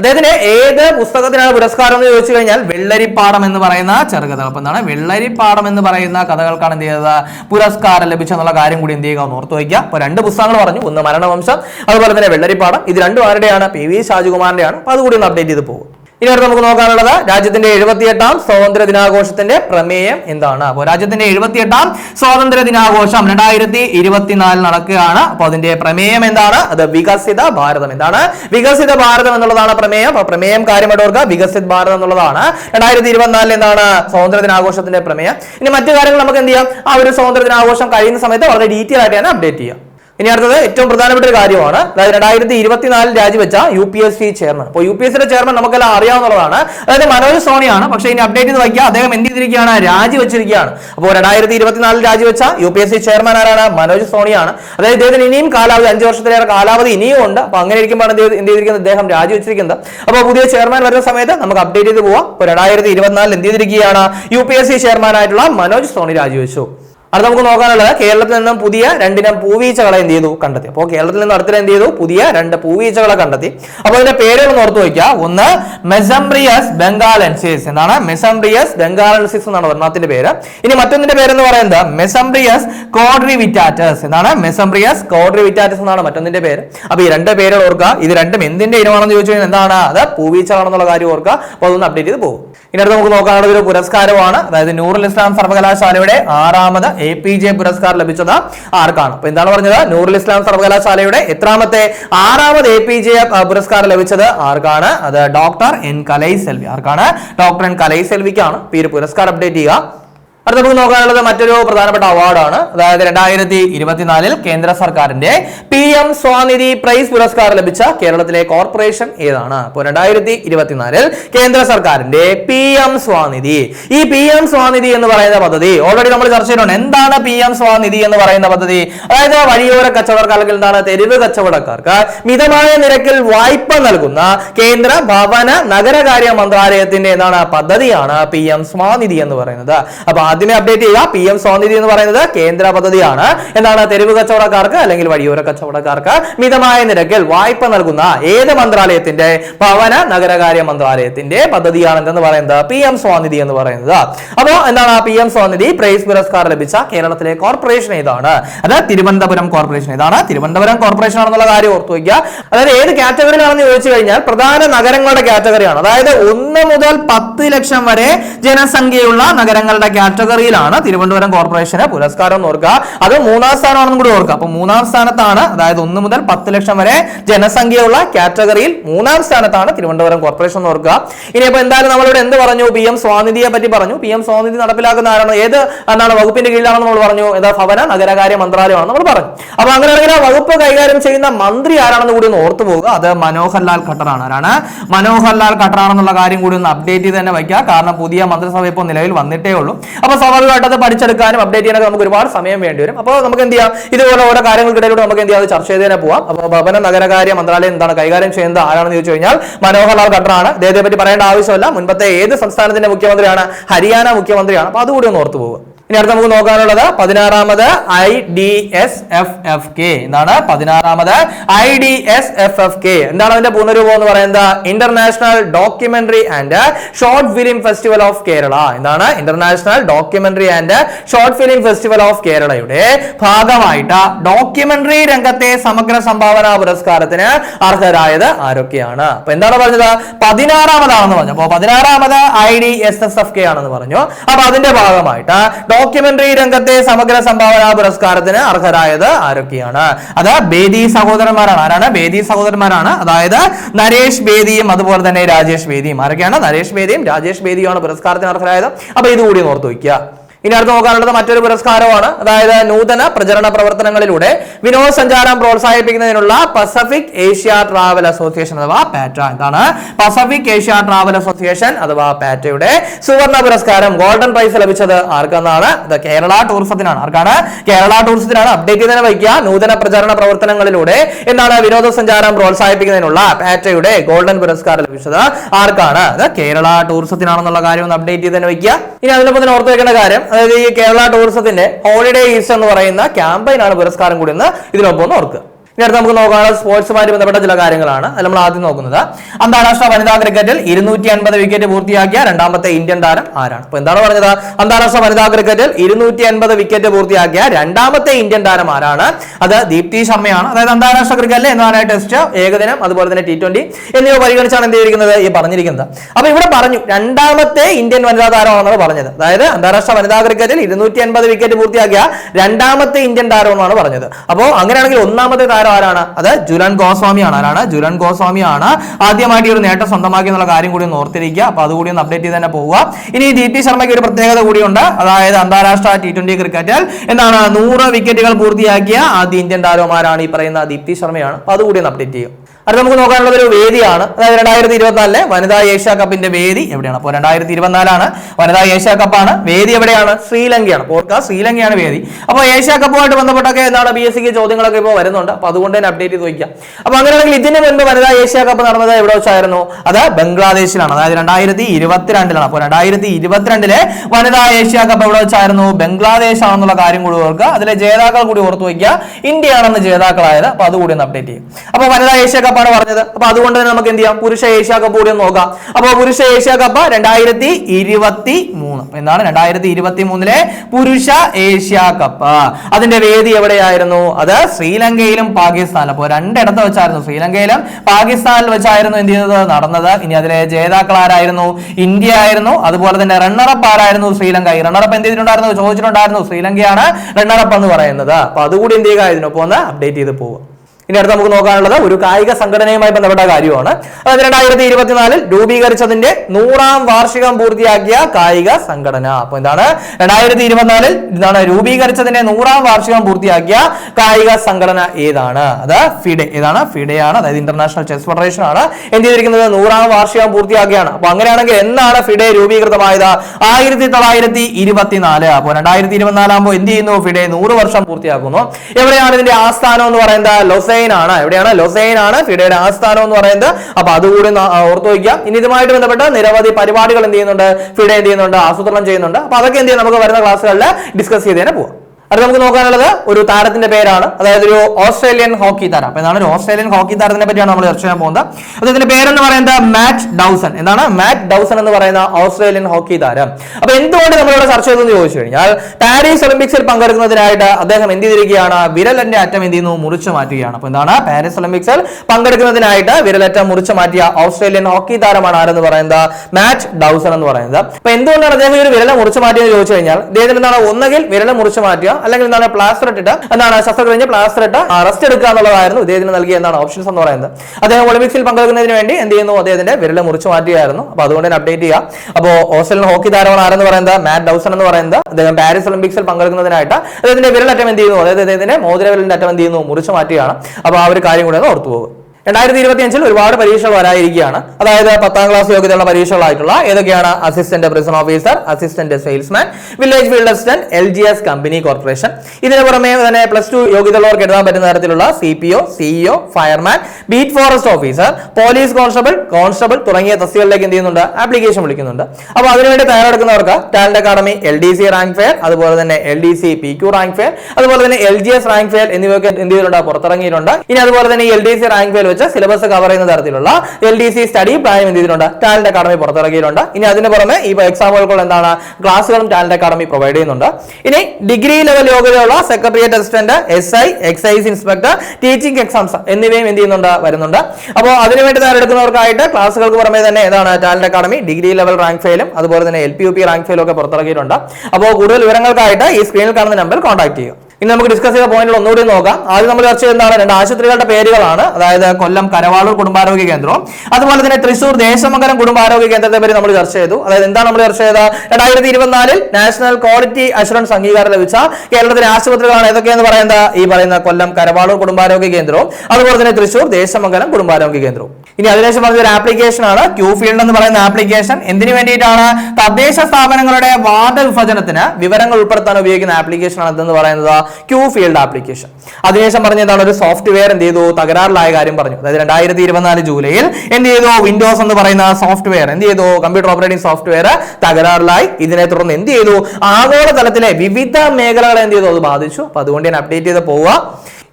അദ്ദേഹത്തിന് ഏത് പുസ്തകത്തിനാണ് പുരസ്കാരം എന്ന് ചോദിച്ചു കഴിഞ്ഞാൽ വെള്ളരിപ്പാടം എന്ന് പറയുന്ന ചെറുകഥകൾ. അപ്പൊ എന്താണ്? വെള്ളരിപ്പാടം എന്ന് പറയുന്ന കഥകൾക്കാണ് എന്ത് ചെയ്തത്? പുരസ്കാരം ലഭിച്ചെന്നുള്ള കാര്യം കൂടി എന്ത് ചെയ്യുക? ഒന്ന് ഓർത്ത് വയ്ക്കുക. അപ്പൊ രണ്ട് പുസ്തകങ്ങൾ പറഞ്ഞു. ഒന്ന് മരണവംശം അതുപോലെ തന്നെ വെള്ളരിപ്പാടം. ഇത് രണ്ടും ആരുടെയാണ്? പി വി ഷാജുകുമാറിന്റെയാണ് അപ്പൊ അതുകൂടി ഒന്ന് അപ്ഡേറ്റ് ചെയ്ത് പോകും ഇനി അടുത്ത് നമുക്ക് നോക്കാനുള്ളത് രാജ്യത്തിന്റെ എഴുപത്തിയെട്ടാം സ്വാതന്ത്ര്യ ദിനാഘോഷത്തിന്റെ പ്രമേയം എന്താണ്? അപ്പോൾ രാജ്യത്തിന്റെ എഴുപത്തിയെട്ടാം സ്വാതന്ത്ര്യ ദിനാഘോഷം രണ്ടായിരത്തി ഇരുപത്തിനാലിൽ നടക്കുകയാണ്. അപ്പോൾ അതിന്റെ പ്രമേയം എന്താണ്? അത് വികസിത ഭാരതം. എന്താണ്? വികസിത ഭാരതം എന്നുള്ളതാണ് പ്രമേയം. അപ്പോൾ പ്രമേയം കാര്യമായിട്ട് ഓർക്കുക. വികസിത് ഭാരതം എന്നുള്ളതാണ്. രണ്ടായിരത്തി ഇരുപത്തിനാലിൽ എന്താണ് സ്വാതന്ത്ര്യ ദിനാഘോഷത്തിന്റെ പ്രമേയം. ഇനി മറ്റു കാര്യങ്ങൾ നമുക്ക് എന്ത് ചെയ്യാം? ആ ഒരു സ്വാതന്ത്ര്യ ദിനാഘോഷം കഴിയുന്ന സമയത്ത് വളരെ ഡീറ്റെയിൽ ആയിട്ട് തന്നെ അപ്ഡേറ്റ് ചെയ്യാം. ഇനി അടുത്തത് ഏറ്റവും പ്രധാനപ്പെട്ട ഒരു കാര്യമാണ്. അതായത് രണ്ടായിരത്തി ഇരുപത്തിനാലിൽ രാജിവെച്ച U P S C chairman. അപ്പോൾ യു പി എസ് സിയുടെ ചെയർമാൻ നമുക്കെല്ലാം അറിയാവുന്നതാണ്. അതായത് മനോജ് സോണിയാണ്. പക്ഷേ ഇനി അപ്ഡേറ്റ് ചെയ്ത് വയ്ക്കുക. അദ്ദേഹം എന്ത് ചെയ്തിരിക്കുകയാണ്? രാജിവെച്ചിരിക്കുകയാണ് അപ്പോൾ രണ്ടായിരത്തി ഇരുപത്തിനാലിൽ രാജിവെച്ച U P S C chairman ആരാണ്? മനോജ് സോണിയാണ്. അതായത് ഇദ്ദേഹത്തിന് ഇനിയും കാലാവധി അഞ്ച് വർഷത്തിലേറെ കാലാവധി ഇനിയും ഉണ്ട്. അപ്പോൾ അങ്ങനെ ഇരിക്കുമ്പോൾ എന്ത് ചെയ്ത് എന്ത് ചെയ്തിരിക്കുന്നത്? അദ്ദേഹം രാജിവെച്ചിരിക്കുന്നത് അപ്പോൾ പുതിയ ചെയർമാൻ വരുന്ന സമയത്ത് നമുക്ക് അപ്ഡേറ്റ് ചെയ്ത് പോവാം. അപ്പോൾ രണ്ടായിരത്തി ഇരുപത്തിനാലിൽ എന്ത് ചെയ്തിരിക്കുകയാണ്? U P S C chairman ആയിട്ടുള്ള മനോജ് സോണി രാജിവെച്ചു. അത് നമുക്ക് നോക്കാനുള്ളത് കേരളത്തിൽ നിന്നും പുതിയ രണ്ടിനം പൂവീച്ചകളെ എന്ത് ചെയ്തു? കണ്ടെത്തി. അപ്പോൾ കേരളത്തിൽ നിന്നും അടുത്തിടെ എന്ത് ചെയ്തു? പുതിയ രണ്ട് പൂവീച്ചകളെ കണ്ടെത്തി. അപ്പോൾ അതിന്റെ പേരുകൾ ഓർത്ത് വയ്ക്കുക. ഒന്ന് മെസംബ്രിയസ് ബംഗാലൻസിസ് എന്താണ്? മെസംബ്രിയസ് ബംഗാലൻസിസ് എന്നാണ് ഒരെണ്ണത്തിന്റെ പേര്. ഇനി മറ്റൊന്നിന്റെ പേരെന്ന് പറയുന്നത് മെസംബ്രിയസ് കോഡ്രി വിറ്റാറ്റസ് എന്താണ്? മെസംബ്രിയസ് കോഡ്രി വിറ്റാറ്റസ് എന്നാണ് മറ്റൊന്നിന്റെ പേര്. അപ്പോൾ ഈ രണ്ട് പേരുകൾ ഓർക്കുക. ഇത് രണ്ടും എന്തിന്റെ ഇനമാണെന്ന് ചോദിച്ചു കഴിഞ്ഞാൽ എന്താണ്? അത് പൂവീച്ചകളാണെന്നുള്ള കാര്യം ഓർക്കുക. അപ്പോൾ അതൊന്ന് അപ്ഡേറ്റ് ചെയ്ത് പോകും. ഇനി അടുത്ത് നമുക്ക് നോക്കാനുള്ള ഒരു പുരസ്കാരമാണ്. അതായത് നൂറുൽ ഇസ്ലാം സർവകലാശാലയുടെ ആറാമത് എ പി ജെ പുരസ്കാരം ലഭിച്ചത് ആർക്കാണ്? അപ്പൊ എന്താണ് പറഞ്ഞത്? നൂറുൽ ഇസ്ലാം സർവകലാശാലയുടെ എത്രാമത്തെ ആറാമത് എ പി ജെ പുരസ്കാരം ലഭിച്ചത് ആർക്കാണ്? അത് ഡോക്ടർ എൻ കലൈ സെൽവി. ആർക്കാണ്? ഡോക്ടർ എൻ കലൈ സെൽവിക്കാണ്. ഈ പുരസ്കാരം അപ്ഡേറ്റ് ചെയ്യുക. അടുത്ത നമുക്ക് നോക്കാനുള്ളത് മറ്റൊരു പ്രധാനപ്പെട്ട അവാർഡാണ്. അതായത് രണ്ടായിരത്തി ഇരുപത്തിനാലിൽ കേന്ദ്ര സർക്കാരിന്റെ പി എം സ്വാനിധി പ്രൈസ് പുരസ്കാരം ലഭിച്ച കേരളത്തിലെ കോർപ്പറേഷൻ ഏതാണ്? അപ്പോൾ രണ്ടായിരത്തി ഇരുപത്തിനാലിൽ കേന്ദ്ര സർക്കാരിന്റെ പി എം സ്വാനിധി. ഈ പി എം സ്വാനിധി എന്ന് പറയുന്ന പദ്ധതി ഓൾറെഡി നമ്മൾ ചർച്ച ചെയ്തിട്ടുണ്ട്. എന്താണ് പി എം സ്വാനിധി എന്ന് പറയുന്ന പദ്ധതി? അതായത് വഴിയോര കച്ചവടക്കാർക്ക് അല്ലെങ്കിൽ എന്താണ് തെരുവ് കച്ചവടക്കാർക്ക് മിതമായ നിരക്കിൽ വായ്പ നൽകുന്ന കേന്ദ്ര ഭവന നഗരകാര്യ മന്ത്രാലയത്തിന്റെ എന്താണ് പദ്ധതിയാണ് പി എം സ്വാനിധി എന്ന് പറയുന്നത്. അപ്പൊ ആദ്യമേ അപ്ഡേറ്റ് ചെയ്യുക. പി എം സ്വാനിധി എന്ന് പറയുന്നത് കേന്ദ്ര പദ്ധതിയാണ്. എന്താണ്? തെരുവ് കച്ചവടക്കാർക്ക് അല്ലെങ്കിൽ വഴിയോര കച്ചവടക്കാർക്ക് മിതമായ നിരക്കിൽ വായ്പ നൽകുന്ന ഏത് മന്ത്രാലയത്തിന്റെ? ഭവന നഗരകാര്യ മന്ത്രാലയത്തിന്റെ പദ്ധതിയാണ് എന്തെന്ന് പറയുന്നത് പി എം സ്വാനിധി എന്ന് പറയുന്നത്. അപ്പോ എന്താണ് പി എം സ്വാനിധി? പ്രൈസ് പുരസ്കാരം ലഭിച്ച കേരളത്തിലെ കോർപ്പറേഷൻ ഏതാണ്? അത് തിരുവനന്തപുരം കോർപ്പറേഷൻ ഏതാണ്? തിരുവനന്തപുരം കോർപ്പറേഷൻ ആണെന്നുള്ള കാര്യം ഓർത്തു വയ്ക്കുക. അതായത് ഏത് കാറ്റഗറിയിലാണെന്ന് ചോദിച്ചു കഴിഞ്ഞാൽ പ്രധാന നഗരങ്ങളുടെ കാറ്റഗറിയാണ്. അതായത് ഒന്ന് മുതൽ പത്ത് ലക്ഷം വരെ ജനസംഖ്യയുള്ള നഗരങ്ങളുടെ കാറ്റഗറിയിലാണ് തിരുവനന്തപുരം കോർപ്പറേഷന് പുരസ്കാരം എന്ന് ഓർക്കുക. അത് മൂന്നാം സ്ഥാനമാണെന്നും കൂടി ഓർക്കുക. അപ്പൊ മൂന്നാം സ്ഥാനത്താണ് അതായത് ഒന്ന് മുതൽ പത്ത് ലക്ഷം വരെ ജനസംഖ്യയുള്ള കാറ്റഗറിയിൽ മൂന്നാം സ്ഥാനത്താണ് തിരുവനന്തപുരം കോർപ്പറേഷൻ എന്ന് ഓർക്കുക. ഇനിയിപ്പോ എന്തായാലും നമ്മളിവിടെ എന്ത് പറഞ്ഞു? പി എം സ്വാനിധിയെ പറ്റി പറഞ്ഞു. പി എം സ്വാനിധി നടപ്പിലാക്കുന്ന ആരാണ്? ഏത് എന്താണ് വകുപ്പിന്റെ കീഴിലാണെന്ന് നമ്മൾ പറഞ്ഞു. ഏതാ ഭവന നഗരകാര്യ മന്ത്രാലയമാണ് നമ്മൾ പറഞ്ഞു. അപ്പൊ അങ്ങനെയാണെങ്കിൽ ആ വകുപ്പ് കൈകാര്യം ചെയ്യുന്ന മന്ത്രി ആരാണെന്ന് കൂടി ഒന്ന് ഓർത്തു പോകുക അത് മനോഹർ ലാൽ ഖട്ടറാണ് ആരാണ്? മനോഹർ ലാൽ ഖട്ടറാണെന്നുള്ള കാര്യം കൂടി ഒന്ന് അപ്ഡേറ്റ് ചെയ്ത് തന്നെ വയ്ക്കുക. കാരണം പുതിയ മന്ത്രിസഭ ഇപ്പോൾ നിലവിൽ വന്നിട്ടേ ഉള്ളൂ. അപ്പൊ അപ്പോൾ സ്വാഭാവികമായിട്ട് അത് പഠിച്ചെടുക്കാനും അപ്ഡേറ്റ് ചെയ്യാനൊക്കെ നമുക്ക് ഒരുപാട് സമയം വേണ്ടി വരും അപ്പോൾ നമുക്ക് എന്ത് ചെയ്യാം? ഇതുപോലെ ഓരോ കാര്യങ്ങൾക്കിടയിലൂടെ നമുക്ക് എന്ത് ചെയ്യാം? ചർച്ച ചെയ്തതിനെ പോവാം. അപ്പോൾ ഭവന നഗരകാര്യ മന്ത്രാലയം എന്താണ് കൈകാര്യം ചെയ്യുന്നത്? ആരാണെന്ന് ചോദിച്ചു കഴിഞ്ഞാൽ മനോഹർലാൽ ഖട്ടറാണ്. അദ്ദേഹത്തെ പറ്റി പറയേണ്ട ആവശ്യമില്ല. മുൻപത്തെ ഏത് സംസ്ഥാനത്തിന്റെ മുഖ്യമന്ത്രിയാണ്? ഹരിയാന മുഖ്യമന്ത്രിയാണ്. അപ്പോൾ അതുകൂടി ഒന്ന് ഓർത്തു പോകുക ഇനി അടുത്ത് നമുക്ക് നോക്കാനുള്ളത് പതിനാറാമത് I D S F F K എന്താണ്? പതിനാറാമത് I D S F F K എന്താണ് അതിന്റെ പൂർണരൂപം എന്ന് പറയുന്നത്? International documentary and short film festival of Kerala എന്താണ്? International documentary and short film festival of കേരളയുടെ ഭാഗമായിട്ട് ഡോക്യുമെന്ററി രംഗത്തെ സമഗ്ര സംഭാവന പുരസ്കാരത്തിന് അർഹരായത് ആരൊക്കെയാണ്? അപ്പൊ എന്താണ് പറഞ്ഞത്? പതിനാറാമതാണെന്ന് പറഞ്ഞു. അപ്പോ പതിനാറാമത് I D S S F K ആണെന്ന് പറഞ്ഞു. അപ്പൊ അതിന്റെ ഭാഗമായിട്ട് ഡോക്യുമെന്ററി രംഗത്തെ സമഗ്ര സംഭാവന പുരസ്കാരത്തിന് അർഹരായത് ആരൊക്കെയാണ്? അത് ബേദി സഹോദരന്മാരാണ്. ആരാണ്? ബേദി സഹോദരന്മാരാണ്. അതായത് നരേഷ് ബേദിയും അതുപോലെ തന്നെ രാജേഷ് ബേദിയും. ആരൊക്കെയാണ്? നരേഷ് ബേദിയും രാജേഷ് ബേദിയുമാണ് പുരസ്കാരത്തിന് അർഹരായത്. അപ്പൊ ഇതുകൂടി ഓർത്തു വയ്ക്കുക. ഇനി അടുത്ത് നോക്കാനുള്ളത് മറ്റൊരു പുരസ്കാരമാണ്. അതായത് നൂതന പ്രചരണ പ്രവർത്തനങ്ങളിലൂടെ വിനോദസഞ്ചാരം പ്രോത്സാഹിപ്പിക്കുന്നതിനുള്ള പസഫിക് ഏഷ്യ ട്രാവൽ അസോസിയേഷൻ അഥവാ പാറ്റ എന്താണ്? പസഫിക് ഏഷ്യ ട്രാവൽ അസോസിയേഷൻ അഥവാ പാറ്റയുടെ സുവർണ പുരസ്കാരം. ഗോൾഡൻ പ്രൈസ് ലഭിച്ചത് ആർക്കെന്നാണ്? ഇത് കേരള ടൂറിസത്തിനാണ്. ആർക്കാണ്? കേരള ടൂറിസത്തിനാണ് അപ്ഡേറ്റ് ചെയ്തതിനെ വയ്ക്കുക നൂതന പ്രചരണ പ്രവർത്തനങ്ങളിലൂടെ എന്താണ് വിനോദസഞ്ചാരം പ്രോത്സാഹിപ്പിക്കുന്നതിനുള്ള പാറ്റയുടെ ഗോൾഡൻ പുരസ്കാരം ലഭിച്ചത് ആർക്കാണ്? അത് കേരള ടൂറിസത്തിനാണെന്നുള്ള കാര്യം ഒന്ന് അപ്ഡേറ്റ് ചെയ്തതിനെ വയ്ക്കുക ഇനി അതിനൊപ്പം തന്നെ ഓർത്ത് വെക്കേണ്ട കാര്യം അതായത് ഈ കേരള ടൂറിസത്തിന്റെ ഹോളിഡേ ഈസ് എന്ന് പറയുന്ന ക്യാമ്പയിനാണ് പുരസ്കാരം കൂടി എന്ന് ഇതിനൊപ്പം ഓർക്കുക. ഇനി അടുത്ത് നമുക്ക് നോക്കാനുള്ള സ്പോർട്സുമായി ബന്ധപ്പെട്ട ചില കാര്യങ്ങളാണ്. നമ്മൾ ആദ്യം നോക്കുന്നത് അന്താരാഷ്ട്ര വനിതാ ക്രിക്കറ്റിൽ ഇരുന്നൂറ്റി അൻപത് വിക്കറ്റ് പൂർത്തിയാക്കിയ രണ്ടാമത്തെ ഇന്ത്യൻ താരം ആരാണ്? അപ്പൊ എന്താണ് പറഞ്ഞത്? അന്താരാഷ്ട്ര വനിതാ ക്രിക്കറ്റിൽ ഇരുന്നൂറ്റി അൻപത് വിക്കറ്റ് പൂർത്തിയാക്കിയ രണ്ടാമത്തെ ഇന്ത്യൻ താരം ആരാണ്? അത് ദീപ്തി ശർമ്മയാണ്. അതായത് അന്താരാഷ്ട്ര ക്രിക്കറ്റിലെ എന്നാണ് ടെസ്റ്റ് ഏകദിനം അതുപോലെ തന്നെ ടി ട്വന്റി എന്നിവ പരിഗണിച്ചാണ് എന്ത് ചെയ്തിരിക്കുന്നത്? ഈ പറഞ്ഞിരിക്കുന്നത്. അപ്പൊ ഇവിടെ പറഞ്ഞു രണ്ടാമത്തെ ഇന്ത്യൻ വനിതാ താരമാണെന്നാണ് പറഞ്ഞത്. അതായത് അന്താരാഷ്ട്ര വനിതാ ക്രിക്കറ്റിൽ ഇരുന്നൂറ്റി അൻപത് വിക്കറ്റ് പൂർത്തിയാക്കിയ രണ്ടാമത്തെ ഇന്ത്യൻ താരമെന്നാണ് പറഞ്ഞത്. അപ്പോൾ അങ്ങനെയാണെങ്കിൽ ഒന്നാമത്തെ താരം ആരാണ്? അത് ജുലൻ ഗോസ്വാമിയാണ്. ആരാണ്? ജുലൻ ഗോസ്വാമിയാണ്. ആദ്യമായിട്ട് ഈ ഒരു നേട്ടം സ്വന്തമാക്കി എന്നുള്ള കാര്യം കൂടി ഒന്ന് ഓർത്തിരിക്കുക. അപ്പൊ അതുകൂടി ഒന്ന് അപ്ഡേറ്റ് ചെയ്ത് തന്നെ പോവുക. ഇനി ദീപ്തി ശർമ്മയ്ക്ക് ഒരു പ്രത്യേകത കൂടിയുണ്ട്. അതായത് അന്താരാഷ്ട്ര ടി ട്വന്റി ക്രിക്കറ്റിൽ എന്താണ്? നൂറ് വിക്കറ്റുകൾ പൂർത്തിയാക്കിയ ആദ്യ ഇന്ത്യൻ താരവുമാരാണ് ഈ പറയുന്ന ദീപ്തി ശർമ്മയാണ്. അപ്പൊ അതുകൂടി ഒന്ന് അപ്ഡേറ്റ് ചെയ്യും അത് നമുക്ക് നോക്കാനുള്ള ഒരു വേദിയാണ്. അതായത് രണ്ടായിരത്തി ഇരുപത്തിനാലിലെ വനിതാ ഏഷ്യ കപ്പിന്റെ വേദി എവിടെയാണ്? അപ്പോൾ രണ്ടായിരത്തി ഇരുപത്തിനാലാണ് വനിതാ ഏഷ്യ കപ്പാണ് വേദി എവിടെയാണ്? ശ്രീലങ്കയാണ്. ഓർക്കുക ശ്രീലങ്കയാണ് വേദി. അപ്പോൾ ഏഷ്യ കപ്പുമായിട്ട് ബന്ധപ്പെട്ടൊക്കെ എന്താണ് ബി എസ് സിക്ക് ചോദ്യങ്ങളൊക്കെ ഇപ്പോൾ വരുന്നുണ്ട്. അപ്പോൾ അതുകൊണ്ട് തന്നെ അപ്ഡേറ്റ് ചെയ്ത് വയ്ക്കാം. അപ്പോൾ അങ്ങനെയാണെങ്കിൽ ഇതിന് മുൻപ് വനിതാ ഏഷ്യ കപ്പ് നടന്നത് എവിടെ വെച്ചായിരുന്നു? അത് ബംഗ്ലാദേശിലാണ്. അതായത് രണ്ടായിരത്തി ഇരുപത്തിരണ്ടിലാണ് അപ്പോൾ രണ്ടായിരത്തി ഇരുപത്തിരണ്ടിലെ വനിതാ ഏഷ്യ കപ്പ് എവിടെ വെച്ചായിരുന്നു? ബംഗ്ലാദേശ് ആണെന്നുള്ള കാര്യം കൂടി ഓർക്കുക. അതിലെ ജേതാക്കൾ കൂടി ഓർത്തു വയ്ക്കുക. ഇന്ത്യയാണെന്ന് ജേതാക്കളായത്. അപ്പോൾ അതുകൂടി ഒന്ന് അപ്ഡേറ്റ് ചെയ്യും. അപ്പോൾ വനിതാ ഏഷ്യ കപ്പാണ് പറഞ്ഞത്. അപ്പൊ അതുകൊണ്ട് തന്നെ നമുക്ക് എന്ത് ചെയ്യാം പുരുഷ ഏഷ്യ കപ്പ് കൂടി നോക്കാം. അപ്പോൾ പുരുഷ ഏഷ്യ കപ്പ് രണ്ടായിരത്തി ഇരുപത്തി മൂന്ന് എന്താണ്? രണ്ടായിരത്തി ഇരുപത്തി മൂന്നിലെ പുരുഷ ഏഷ്യ കപ്പ്. അതിന്റെ വേദി എവിടെയായിരുന്നു? അത് ശ്രീലങ്കയിലും പാകിസ്ഥാനിലും. അപ്പോൾ രണ്ടിടത്ത് വെച്ചായിരുന്നു. ശ്രീലങ്കയിലും പാകിസ്ഥാനിൽ വെച്ചായിരുന്നു എന്ത് ചെയ്തത്? നടന്നത്. ഇനി അതിലെ ജേതാക്കൾ ആരായിരുന്നു? ഇന്ത്യ ആയിരുന്നു. അതുപോലെ തന്നെ റണ്ണറപ്പ് ആരായിരുന്നു ശ്രീലങ്ക? ഈ റണ്ണറപ്പ് എന്ത് ചെയ്തിട്ടുണ്ടായിരുന്നു? ചോദിച്ചിട്ടുണ്ടായിരുന്നു. ശ്രീലങ്കയാണ് റണ്ണറപ്പ് എന്ന് പറയുന്നത്. അപ്പൊ അതുകൂടി എന്ത് ചെയ്യുക? ഇതിനൊപ്പം ഒന്ന് അപ്ഡേറ്റ് ചെയ്ത് പോവുക. ഇനി അടുത്ത് നമുക്ക് നോക്കാനുള്ളത് ഒരു കായിക സംഘടനയുമായി ബന്ധപ്പെട്ട കാര്യമാണ്. അതായത് രണ്ടായിരത്തി ഇരുപത്തിനാലിൽ രൂപീകരിച്ചതിന്റെ നൂറാം വാർഷികം പൂർത്തിയാക്കിയ കായിക സംഘടന. അപ്പൊ എന്താണ്? രണ്ടായിരത്തി ഇരുപത്തിനാലിൽ ഇതാണ് രൂപീകരിച്ചതിന്റെ നൂറാം വാർഷികം പൂർത്തിയാക്കിയ കായിക സംഘടന ഏതാണ്? അത് ഫിഡെ ഏതാണ്? ഫിഡെയാണ് അതായത് ഇന്റർനാഷണൽ ചെസ് ഫെഡറേഷൻ ആണ് എന്ത് ചെയ്തിരിക്കുന്നത്? നൂറാം വാർഷികം പൂർത്തിയാക്കിയാണ്. അപ്പൊ അങ്ങനെയാണെങ്കിൽ എന്നാണ് ഫിഡെ രൂപീകൃതമായത്? ആയിരത്തി തൊള്ളായിരത്തി ഇരുപത്തിനാല് അപ്പോൾ രണ്ടായിരത്തി ഇരുപത്തിനാലാകുമ്പോൾ എന്ത് ചെയ്യുന്നു? ഫിഡെ നൂറ് വർഷം പൂർത്തിയാക്കുന്നു. എവിടെയാണ് ഇതിന്റെ ആസ്ഥാനം എന്ന് പറയുന്നത്? ലൊസൈൻ ആണ് എവിടെയാണ്? ലൊസൈൻ ആണ് ഫിഡയുടെ ആസ്ഥാനം എന്ന് പറയുന്നത്. അപ്പൊ അതുകൂടി ഓർത്തു ഓർത്ത് വയ്ക്കാം ഇനി ഇതുമായിട്ട് ബന്ധപ്പെട്ട നിരവധി പരിപാടികൾ എന്ത് ചെയ്യുന്നുണ്ട്? ഫിഡ എന്ത് ചെയ്യുന്നുണ്ട്? ആസൂത്രണം ചെയ്യുന്നുണ്ട്. അപ്പൊ അതൊക്കെ എന്ത് ചെയ്യും? നമുക്ക് വരുന്ന ക്ലാസ്സുകളിൽ ഡിസ്കസ് ചെയ്ത് തന്നെ പോവാം. അടുത്ത നമുക്ക് നോക്കാനുള്ളത് ഒരു താരത്തിന്റെ പേരാണ്. അതായത് ഒരു ഓസ്ട്രേലിയൻ ഹോക്കി താരം. അപ്പൊ എന്താണ് ഒരു ഓസ്ട്രേലിയൻ ഹോക്കി താരത്തിനെ പറ്റിയാണ് നമ്മൾ ചർച്ച ചെയ്യാൻ പോകുന്നത്. അദ്ദേഹത്തിന്റെ പേരെന്ന് പറയുന്നത് മാറ്റ് ഡൗസൺ. എന്താണ്? മാറ്റ് ഡൗസൺ എന്ന് പറയുന്ന ഓസ്ട്രേലിയൻ ഹോക്കി താരം. അപ്പൊ എന്തുകൊണ്ട് നമ്മളിവിടെ ചർച്ച ചെയ്തെന്ന് ചോദിച്ചു കഴിഞ്ഞാൽ പാരീസ് ഒളിമ്പിക്സിൽ പങ്കെടുക്കുന്നതിനായിട്ട് അദ്ദേഹം എന്ത് ചെയ്തിരിക്കുകയാണ്? വിരലന്റെ അറ്റം എന്ത് ചെയ്യുന്നു? മുറിച്ചു മാറ്റുകയാണ്. അപ്പൊ എന്താണ്? പാരീസ് ഒളിമ്പിക്സിൽ പങ്കെടുക്കുന്നതിനായിട്ട് വിരലറ്റം മുറിച്ചു മാറ്റിയ ഓസ്ട്രേലിയൻ ഹോക്കി താരമാണ് ആരെന്ന് പറയുന്നത്? മാറ്റ് ഡൗസൺ എന്ന് പറയുന്നത്. അപ്പൊ എന്തുകൊണ്ടാണ് അദ്ദേഹം ഈ ഒരു വിരല മുറിച്ചു മാറ്റിയെന്ന് ചോദിച്ചു കഴിഞ്ഞാൽ അദ്ദേഹത്തിന് എന്താണ്? ഒന്നുകിൽ വിരല മുറിച്ചു മാറ്റുക അല്ലെങ്കിൽ എന്താണ് പ്ലാസ്റ്റർ ഇട്ടിട്ട് എന്താണ് ശസ്ത്രക്രിഞ്ഞ് പ്ലാസ്റ്റർ ഇട്ട് അറസ്റ്റ് എടുക്കുക എന്നുള്ളതായിരുന്നു ഇദ്ദേഹത്തിന് നൽകിയ എന്താണ് ഓപ്ഷൻസ് എന്ന് പറയുന്നത്. അദ്ദേഹം ഒളിമ്പിക്സിൽ പങ്കെടുക്കുന്നതിന് വേണ്ടി എന്ത് ചെയ്യുന്നു? അദ്ദേഹത്തിന്റെ വിരല മുറിച്ചു മാറ്റിയായിരുന്നു. അപ്പൊ അതുകൊണ്ട് തന്നെ അപ്ഡേറ്റ് ചെയ്യുക അപ്പോൾ ഓസ്ട്രേലിയൻ ഹോക്കി താരമാണ് ആരെന്ന് പറയുന്നത്? മാറ്റ് ഡൗസൺ എന്ന് പറയുന്നത്. അദ്ദേഹം പാരീസ് ഒളിമ്പിക്സിൽ പങ്കെടുക്കുന്നതിനായിട്ട് അദ്ദേഹത്തിന്റെ വിരൽ അറ്റം എന്ത് ചെയ്യുന്നു? അതായത് അദ്ദേഹത്തിന്റെ മോതിര വിരലിന്റെ അറ്റം എന്ത് ചെയ്യുന്നു? മുറിച്ചു മാറ്റിയാണ് അപ്പോൾ ആ ഒരു കാര്യം കൂടെ ഓർത്തു പോകും രണ്ടായിരത്തി ഇരുപത്തി അഞ്ചിൽ ഒരുപാട് പരീക്ഷകൾ വരാതിരിക്കുകയാണ് അതായത് പത്താം ക്ലാസ് യോഗ്യതയുള്ള പരീക്ഷകളായിട്ടുള്ള ഏതൊക്കെയാണ് assistant prison officer assistant salesman village field assistant L G S company corporation ഇതിന് പുറമെ തന്നെ പ്ലസ് ടു യോഗ്യതയുള്ളവർക്ക് എഴുതാൻ പറ്റുന്ന തരത്തിലുള്ള C P O CEO fireman beat forest officer police constable constable തുടങ്ങിയ തസ്തികളിലേക്ക് എന്ത് ചെയ്യുന്നുണ്ട്? ആപ്ലിക്കേഷൻ വിളിക്കുന്നുണ്ട്. അപ്പോൾ അതിനുവേണ്ടി തയ്യാറെടുക്കുന്നവർക്ക് talent academy L D C rank fair അതുപോലെ തന്നെ L D C P Q rank fair അതുപോലെ തന്നെ L G S rank fair എന്നിവയൊക്കെ എന്ത് ചെയ്തിട്ടുണ്ട്? പുറത്തിറങ്ങിയിട്ടുണ്ട്. ഇനി അതുപോലെ തന്നെ L D C rank fair വെച്ച് സിലബസ് കവർ ചെയ്യുന്ന തരത്തിലുള്ള L D C study plan എന്ത് ചെയ്തിട്ടുണ്ട്? ടാലന്റ് അക്കാഡമി പുറത്തിറക്കിയിട്ടുണ്ട്. ഇനി അതിന് പുറമെ ഈ എക്സാമുകൾക്കുള്ള എന്താണ്? ക്ലാസ്സുകളും ടാലന്റ് അക്കാഡമി പ്രൊവൈഡ് ചെയ്യുന്നുണ്ട്. ഇനി ഡിഗ്രി ലെവൽ യോഗ്യതയുള്ള secretariat assistant S I excise inspector teaching exams എന്നിവയും എന്ത് ചെയ്യുന്നുണ്ട്? വരുന്നുണ്ട്. അപ്പോൾ അതിനുവേണ്ടി തയ്യാറെടുക്കുന്നവർക്കായിട്ട് ക്ലാസ്സുകൾക്ക് പുറമെ തന്നെ ഏതാണ്? Talent academy degree level rank ഫെയിലും അതുപോലെ തന്നെ L P U P rank ഫെയിലും ഒക്കെ പുറത്തിറക്കിയിട്ടുണ്ട്. അപ്പോൾ കൂടുതൽ വിവരങ്ങൾക്കായിട്ട് ഈ സ്ക്രീനിൽ കാണുന്ന നമ്പറിൽ കോൺടാക്ട് ചെയ്യുക. ഇനി നമുക്ക് ഡിസ്കസ് ചെയ്ത പോയിന്റുകൾ ഒന്നുകൂടി നോക്കാം. ആദ്യം നമ്മൾ ചർച്ച ചെയ്യുന്നതാണ് രണ്ട് ആശുപത്രികളുടെ പേരുകളാണ്. അതായത് കൊല്ലം കരവാളൂർ കുടുംബാരോഗ്യ കേന്ദ്രം അതുപോലെ തന്നെ തൃശൂർ ദേശമംഗലം കുടുംബാരോഗ്യ കേന്ദ്രത്തെ പറ്റി നമ്മൾ ചർച്ച ചെയ്തു. അതായത് എന്താണ് നമ്മൾ ചർച്ച ചെയ്ത? രണ്ടായിരത്തി ഇരുപത്തിനാലിൽ നാഷണൽ ക്വാളിറ്റി അഷുറൻസ് അംഗീകാരം ലഭിച്ച കേരളത്തിലെ ആശുപത്രികളാണ് ഏതൊക്കെയെന്ന് പറയുന്നത്? ഈ പറയുന്ന കൊല്ലം കരവാളൂർ കുടുംബാരോഗ്യ കേന്ദ്രവും അതുപോലെ തന്നെ തൃശൂർ ദേശമംഗലം കുടുംബാരോഗ്യ കേന്ദ്രവും. ഇനി അതിനുശേഷം പറഞ്ഞ ഒരു ആപ്ലിക്കേഷൻ ആണ്. ക്യൂ ഫീൽഡ് എന്ന് പറയുന്ന ആപ്ലിക്കേഷൻ എന്തിനു വേണ്ടിയിട്ടാണ്? തദ്ദേശ സ്ഥാപനങ്ങളുടെ വാർഡ് വിഭജനത്തിന് വിവരങ്ങൾ ഉൾപ്പെടുത്താൻ ഉപയോഗിക്കുന്ന ആപ്ലിക്കേഷൻ ആണ് എന്തെന്ന് പറയുന്നത്. ക്യൂ ഫീൽഡ് ആപ്ലിക്കേഷൻ അതിനുശേഷം പറഞ്ഞ എന്താണ് ഒരു സോഫ്റ്റ്വെയർ എന്ത് ചെയ്തു? തകരാറിലായ കാര്യം പറഞ്ഞു. അതായത് രണ്ടായിരത്തി ഇരുപത്തിനാല് ജൂലൈയിൽ എന്ത് ചെയ്തു? വിൻഡോസ് എന്ന് പറയുന്ന സോഫ്റ്റ്വെയർ എന്ത് ചെയ്തു? കമ്പ്യൂട്ടർ ഓപ്പറേറ്റിംഗ് സോഫ്റ്റ്വെയർ തകരാറിലായി. ഇതിനെ തുടർന്ന് എന്ത് ചെയ്തു? ആഗോളതലത്തിലെ വിവിധ മേഖലകളെ എന്ത് ചെയ്തു? അത് ബാധിച്ചു. അപ്പൊ അതുകൊണ്ട് ഞാൻ അപ്ഡേറ്റ് ചെയ്ത് പോവുക.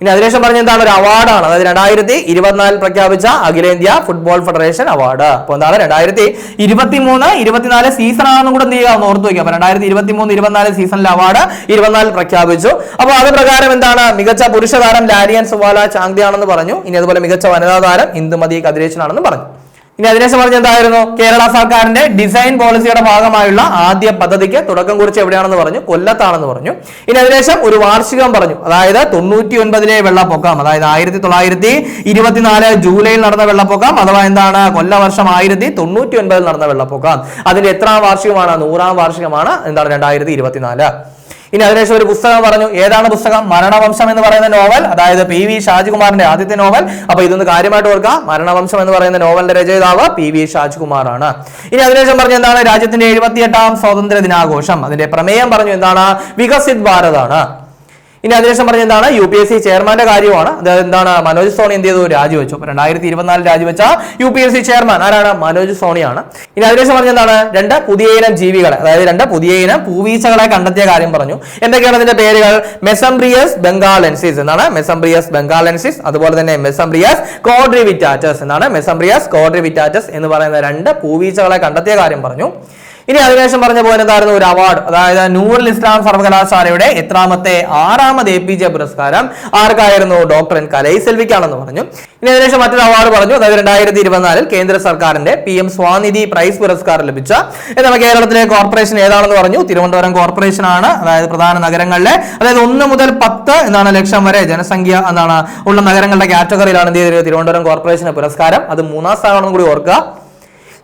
ഇനി അതിനുശേഷം പറഞ്ഞ എന്താണ്? ഒരു അവാർഡാണ് അതായത് രണ്ടായിരത്തി ഇരുപത്തിനാലിൽ പ്രഖ്യാപിച്ച അഖിലേന്ത്യാ ഫുട്ബോൾ ഫെഡറേഷൻ അവാർഡ് അപ്പോൾ എന്താണ്? രണ്ടായിരത്തി ഇരുപത്തി മൂന്ന് ഇരുപത്തിനാല് സീസൺ ആണെന്നും കൂടെ എന്ത് ചെയ്യുക? ഒന്ന് ഓർത്ത് വയ്ക്കുക. അപ്പൊ രണ്ടായിരത്തി ഇരുപത്തി മൂന്ന് ഇരുപത്തിനാല് സീസണിലെ അവാർഡ് ഇരുപത്തിനാലിൽ പ്രഖ്യാപിച്ചു. അപ്പോൾ അത് പ്രകാരം എന്താണ്? മികച്ച പുരുഷ താരം ലാരിയൻ സുവാല ചാങ്തിയാണെന്ന് പറഞ്ഞു. ഇനി അതുപോലെ മികച്ച വനിതാ താരം ഇന്ദുമതി കതിരേശൻ ആണെന്ന് പറഞ്ഞു. ഇനി അതിനുശേഷം പറഞ്ഞ എന്തായിരുന്നു? കേരള സർക്കാരിന്റെ ഡിസൈൻ പോളിസിയുടെ ഭാഗമായുള്ള ആദ്യ പദ്ധതിക്ക് തുടക്കം കുറിച്ച് എവിടെയാണെന്ന് പറഞ്ഞു കൊല്ലത്താണെന്ന് പറഞ്ഞു. ഇനി അതിനുശേഷം ഒരു വാർഷികം പറഞ്ഞു. അതായത് തൊണ്ണൂറ്റി ഒൻപതിലെ വെള്ളപ്പൊക്കം അതായത് ആയിരത്തി തൊള്ളായിരത്തി ഇരുപത്തിനാല് ജൂലൈയിൽ നടന്ന വെള്ളപ്പൊക്കം അഥവാ എന്താണ് കൊല്ലവർഷം ആയിരത്തി തൊണ്ണൂറ്റി ഒൻപതിൽ നടന്ന വെള്ളപ്പൊക്കം. അതിന്റെ എത്രാം വാർഷികമാണ്? നൂറാം വാർഷികമാണ് എന്താണ് രണ്ടായിരത്തി ഇരുപത്തിനാല് ഇനി അതിനുശേഷം ഒരു പുസ്തകം പറഞ്ഞു ഏതാണ് പുസ്തകം? മരണവംശം എന്ന് പറയുന്ന നോവൽ അതായത് പി വി ഷാജികുമാറിന്റെ ആദ്യത്തെ നോവൽ. അപ്പൊ ഇതൊന്ന് കാര്യമായിട്ട് ഓർക്കുക. മരണവംശം എന്ന് പറയുന്ന നോവലിന്റെ രചയിതാവ് പി വി ഷാജികുമാറാണ്. ഇനി അതിനുശേഷം പറഞ്ഞു എന്താണ്? രാജ്യത്തിന്റെ എഴുപത്തിയെട്ടാം സ്വാതന്ത്ര്യ ദിനാഘോഷം അതിന്റെ പ്രമേയം പറഞ്ഞു എന്താണ്? വികസിത് ഭാരതാണ്. ഇനി അതിനുശേഷം പറഞ്ഞ എന്താണ്? യു പി എസ് സി ചെയർമാന്റെ കാര്യമാണ്. അതായത് എന്താണ്? മനോജ് സോണി എന്ത് ചെയ്തു? രാജിവെച്ചു. രണ്ടായിരത്തി ഇരുപത്തിനാലിൽ രാജിവെച്ച U P S C chairman ആരാണ്? മനോജ് സോണിയാണ്. ഇനി അതിനുശേഷം പറഞ്ഞ എന്താണ്? രണ്ട് പുതിയ ഇനം ജീവികളെ അതായത് രണ്ട് പുതിയ ഇനം പൂവീച്ചകളെ കണ്ടെത്തിയ കാര്യം പറഞ്ഞു. എന്തൊക്കെയാണ് അതിന്റെ പേരുകൾ? Mesembrius bengalensis. എന്നാണ് മെസംബ്രിയസ് ബംഗാളൻസിസ് അതുപോലെ തന്നെ മെസംബ്രിയസ് കോഡ്രിവിറ്റാറ്റസ് എന്നാണ് മെസംബ്രിയസ് കോഡ്രിവിറ്റാറ്റസ് എന്ന് പറയുന്ന രണ്ട് പൂവീച്ചകളെ കണ്ടെത്തിയ കാര്യം പറഞ്ഞു. ഇനി അതിനുശേഷം പറഞ്ഞ പോലെ എന്തായിരുന്നു? ഒരു അവാർഡ് അതായത് നൂറുൽ ഇസ്ലാം സർവകലാശാലയുടെ എത്രാമത്തെ ആറാമത് എ പി ജെ പുരസ്കാരം ആർക്കായിരുന്നു? ഡോക്ടർ എൻ കലൈ സെൽവിക്കാണെന്ന് പറഞ്ഞു. ഇനി അതിനുശേഷം മറ്റൊരു അവാർഡ് പറഞ്ഞു. അതായത് രണ്ടായിരത്തി ഇരുപത്തിനാലിൽ കേന്ദ്ര സർക്കാരിന്റെ പി എം സ്വാനിധി പ്രൈസ് പുരസ്കാരം ലഭിച്ച എന്നാൽ കേരളത്തിലെ കോർപ്പറേഷൻ ഏതാണെന്ന് പറഞ്ഞു. തിരുവനന്തപുരം കോർപ്പറേഷൻ ആണ് അതായത് പ്രധാന നഗരങ്ങളിലെ അതായത് ഒന്ന് മുതൽ പത്ത് എന്താണ് ലക്ഷം വരെ ജനസംഖ്യ എന്താണ് ഉള്ള നഗരങ്ങളുടെ കാറ്റഗറിയിലാണ് എന്ത് ചെയ്തത് തിരുവനന്തപുരം കോർപ്പറേഷന് പുരസ്കാരം. അത് മൂന്നാം സ്ഥാനമാണെന്ന് കൂടി ഓർക്കുക.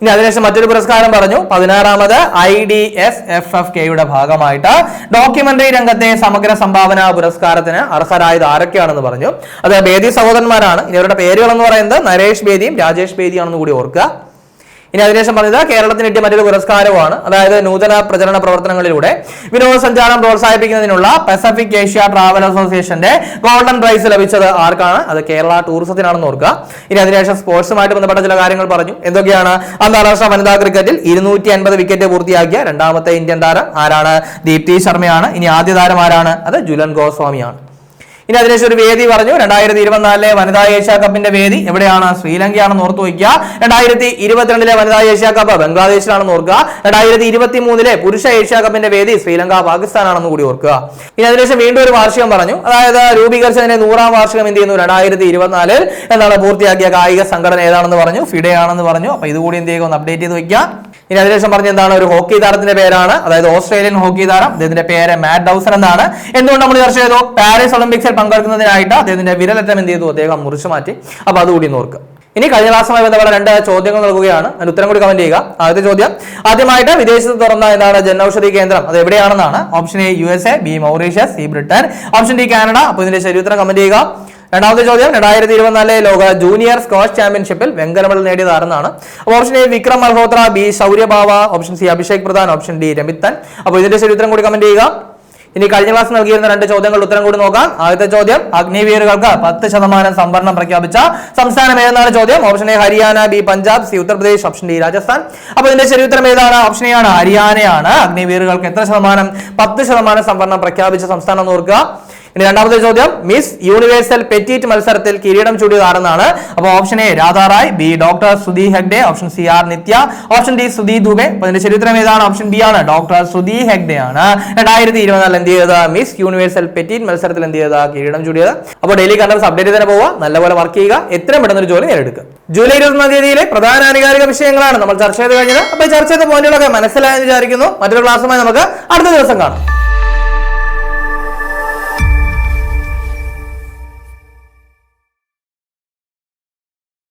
ഇനി അതിനുശേഷം മറ്റൊരു പുരസ്കാരം പറഞ്ഞു. പതിനാറാമത് I D S F F കെയുടെ ഭാഗമായിട്ട് ഡോക്യുമെന്ററി രംഗത്തെ സമഗ്ര സംഭാവന പുരസ്കാരത്തിന് അർഹരായത് ആരൊക്കെയാണെന്ന് പറഞ്ഞു. അത് ബേദി സഹോദരന്മാരാണ്. ഇവരുടെ പേരുകൾ എന്ന് പറയുന്നത് നരേഷ് ബേദിയും രാജേഷ് ബേദിയാണെന്ന് കൂടി ഓർക്കുക. ഇനി അതിനുശേഷം പറഞ്ഞത് കേരളത്തിന് കിട്ടിയ മറ്റൊരു പുരസ്കാരമാണ് അതായത് നൂതന പ്രചരണ പ്രവർത്തനങ്ങളിലൂടെ വിനോദസഞ്ചാരം പ്രോത്സാഹിപ്പിക്കുന്നതിനുള്ള പസഫിക് ഏഷ്യ ട്രാവൽ അസോസിയേഷന്റെ ഗോൾഡൻ പ്രൈസ് ലഭിച്ചത് ആർക്കാണ്? അത് കേരള ടൂറിസത്തിനാണെന്ന് ഓർക്കുക. ഇനി അതിനുശേഷം സ്പോർട്സുമായിട്ട് ബന്ധപ്പെട്ട ചില കാര്യങ്ങൾ പറഞ്ഞു. എന്തൊക്കെയാണ്? അന്താരാഷ്ട്ര വനിതാ ക്രിക്കറ്റിൽ ഇരുന്നൂറ്റി അൻപത് വിക്കറ്റ് പൂർത്തിയാക്കിയ രണ്ടാമത്തെ ഇന്ത്യൻ താരം ആരാണ്? ദീപ്തി ശർമ്മയാണ്. ഇനി ആദ്യ താരം ആരാണ്? അത് ജുലൻ ഗോസ്വാമിയാണ്. ഇനി അതിനുശേഷം ഒരു വേദി പറഞ്ഞു. രണ്ടായിരത്തി ഇരുപത്തിനാലിലെ വനിതാ ഏഷ്യ കപ്പിന്റെ വേദി എവിടെയാണ്? ശ്രീലങ്കയാണെന്ന് ഓർത്തു വയ്ക്കുക. രണ്ടായിരത്തി ഇരുപത്തിരണ്ടിലെ വനിതാ ഏഷ്യ കപ്പ് ബംഗ്ലാദേശിലാണെന്ന് ഓർക്കുക. രണ്ടായിരത്തി ഇരുപത്തി മൂന്നിലെ പുരുഷ ഏഷ്യ കപ്പിന്റെ വേദി ശ്രീലങ്ക പാകിസ്ഥാനാണെന്ന് കൂടി ഓർക്കുക. ഇനി അതിനുശേഷം വീണ്ടും ഒരു വാർഷികം പറഞ്ഞു. അതായത് രൂപീകരിച്ചതിന്റെ നൂറാം വാർഷികം എന്ത് ചെയ്യുന്നു? രണ്ടായിരത്തി ഇരുപത്തിനാലിൽ എന്താണ് പൂർത്തിയാക്കിയ കായിക സംഘടന ഏതാണെന്ന് പറഞ്ഞു? ഫിഡയാണെന്ന് പറഞ്ഞു. അപ്പൊ ഇതുകൂടി എന്ത് ചെയ്യുക? ഒന്ന് അപ്ഡേറ്റ് ചെയ്ത് വയ്ക്കുക. ഇനി അതിനുശേഷം പറഞ്ഞ എന്താണ്? ഒരു ഹോക്കി താരത്തിന്റെ പേരാണ്. അതായത് ഓസ്ട്രേലിയൻ ഹോക്കി താരം. അദ്ദേഹത്തിന്റെ പേര് മാറ്റ് ഡൗസൺ എന്നാണ്. എന്തുകൊണ്ട് നമ്മൾ ചർച്ച ചെയ്തു പാരീസ് ഒളിമ്പിക്സിൽ പങ്കെടുക്കുന്നതിനായിട്ട് അദ്ദേഹത്തിന്റെ വിരലറ്റം എന്ത് ചെയ്തു? അദ്ദേഹം മുറിച്ചു മാറ്റി. അപ്പൊ അതുകൂടി നോർക്ക് ഇനി കഴിഞ്ഞ ക്ലാസ്സുമായി ബന്ധപ്പെട്ട രണ്ട് ചോദ്യങ്ങൾ നൽകുകയാണ്. അതിന് ഉത്തരം കൂടി കമന്റ് ചെയ്യുക. ആദ്യത്തെ ചോദ്യം ആദ്യമായിട്ട് വിദേശത്ത് തുറന്ന എന്താണ് ജനൌഷധി കേന്ദ്രം? അത് എവിടെയാണെന്നാണ്. Option A U S A B Mauritius C Britain. Option D Canada. അപ്പൊ ഇതിന്റെ ശരി ഉത്തരം കമന്റ് ചെയ്യുക. രണ്ടാമത്തെ ചോദ്യം രണ്ടായിരത്തി ഇരുപത്തിനാലിലെ ലോക ജൂനിയർ സ്ക്വാഷ് ചാമ്പ്യൻഷിപ്പിൽ വെങ്കല മെഡൽ നേടിയത് ആരെന്നാണ്? അപ്പോൾ option A Vikram Malhotra B ശൗര്യഭാവ option C Abhishek Pradhan option D രമിത്തൻ. അപ്പോൾ ഇതിന്റെ ശരി ഉത്തരം കൂടി കമന്റ് ചെയ്യുക. ഇനി കഴിഞ്ഞ ക്ലാസ് നൽകിയിരുന്ന രണ്ട് ചോദ്യങ്ങളുടെ ഉത്തരം കൂടി നോക്കാം. ആദ്യത്തെ ചോദ്യം അഗ്നിവീറുകൾക്ക് പത്ത് ശതമാനം സംവരണം പ്രഖ്യാപിച്ച സംസ്ഥാനം ഏതെന്നാണ് ചോദ്യം? Option A Haryana B Punjab C Uttar Pradesh option D Rajasthan. അപ്പോൾ ഇതിന്റെ ശരി ഉത്തരം ഏതാണ്? ഓപ്ഷൻ എ ആണ് ഹരിയാനയാണ്. അഗ്നിവീറുകൾക്ക് എത്ര ശതമാനം പത്ത് ശതമാനം സംവരണം പ്രഖ്യാപിച്ച സംസ്ഥാനം ഓർക്കുക. ഇനി രണ്ടാമത്തെ ചോദ്യം മിസ് യൂണിവേഴ്സൽ പെറ്റീറ്റ് മത്സരത്തിൽ കിരീടം ചൂടിയത് ആരെന്നാണ് അപ്പോൾ option A Radha Rai B doctor Sudhi Hegde option C R Nitya option D Sudhi Dubey. അപ്പൊ ഇതിന്റെ ചരിത്രം ഏതാണ്? ഓപ്ഷൻ ബി ആണ് ഡോക്ടർ സുധി ഹെഗ്ഡെ ആണ് രണ്ടായിരത്തി ഇരുപത്തിനാലിൽ എന്ത് ചെയ്തത്? മിസ് യൂണിവേഴ്സൽ പെറ്റീറ്റ് മത്സരത്തിൽ എന്ത് ചെയ്തത്? കിരീടം ചൂടിയത്. അപ്പോൾ ഡെയിലി കണ്ടൻസ് അപ്ഡേറ്റ് തന്നെ പോവുക. നല്ലപോലെ വർക്ക് ചെയ്യുക. എത്രയും പെട്ടെന്ന് ഒരു ജോലി നേടിയെടുക്കുക. ജൂലൈ ഇരുപത്തൊന്നാം തീയതിയിലെ പ്രധാന ആനുകാലിക വിഷയങ്ങളാണ് നമ്മൾ ചർച്ച ചെയ്ത് കഴിഞ്ഞത്. അപ്പോൾ ചർച്ച ചെയ്ത പോയിന്റുകളൊക്കെ മനസ്സിലായെന്ന് വിചാരിക്കുന്നു. മറ്റൊരു ക്ലാസ്സുമായി നമുക്ക് അടുത്ത ദിവസം കാണാം.